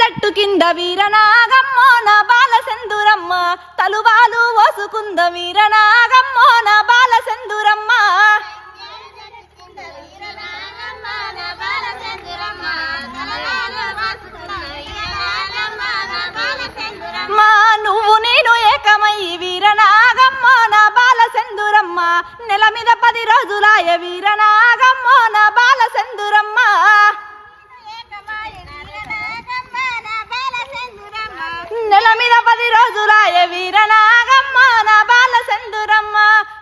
గట్టు కింద వీరనాగమ్మో నా బాలసెందురమ్మ. తలువాలు ఓసుకుంద వీరనాగమ్మో నా బాలసెందురమ్మ. మా నువ్వు నేను ఏకమై వీరనాగమ్మో నా బాలసెందురమ్మ. నెల మీద పది రోజులాయ వీరనా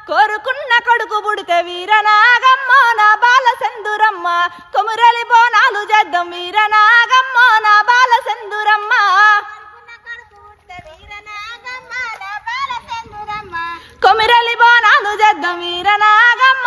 కోరుకున్న కొడుకు బుడితే వీరనాగమ్మ నా బాల సెందురమ్మ. కొమురలి బోనాలు చేద్దాం వీరనాగమ్మ నా బాల సెందురమ్మ. కొమిరలి బోనాలు చేద్దాం వీరనాగమ్మ.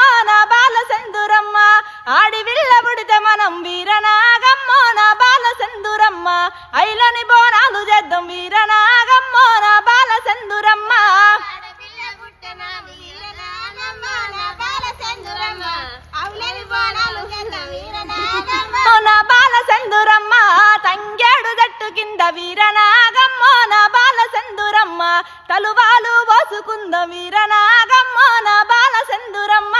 వీరనాగమ్మ నా బాల సందురమ్మ తలువాలు పోసుకుంద వీరనాగమ్మ నా బాల సందురమ్మ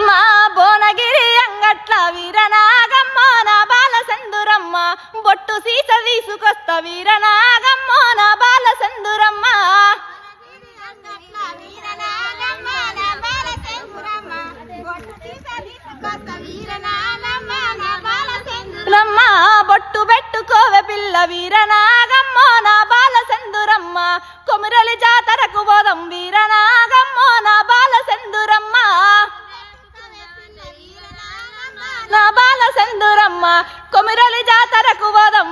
మా భువనగిరి అంగట్ల వీరనాగమ్మ నా బాల సందురమ్మ బొట్టు సీస తీసుకొస్తా వీరనాగమ్మ నా బాల వీరనాగమ్మ నా బాల సెందురమ్మ కొమురలి జాతరకు పోదాం వీరనాగమ్మ నా బాల సెందురమ్మ నా బాల సెందురమ్మ కొమురలి జాతరకు పోదాం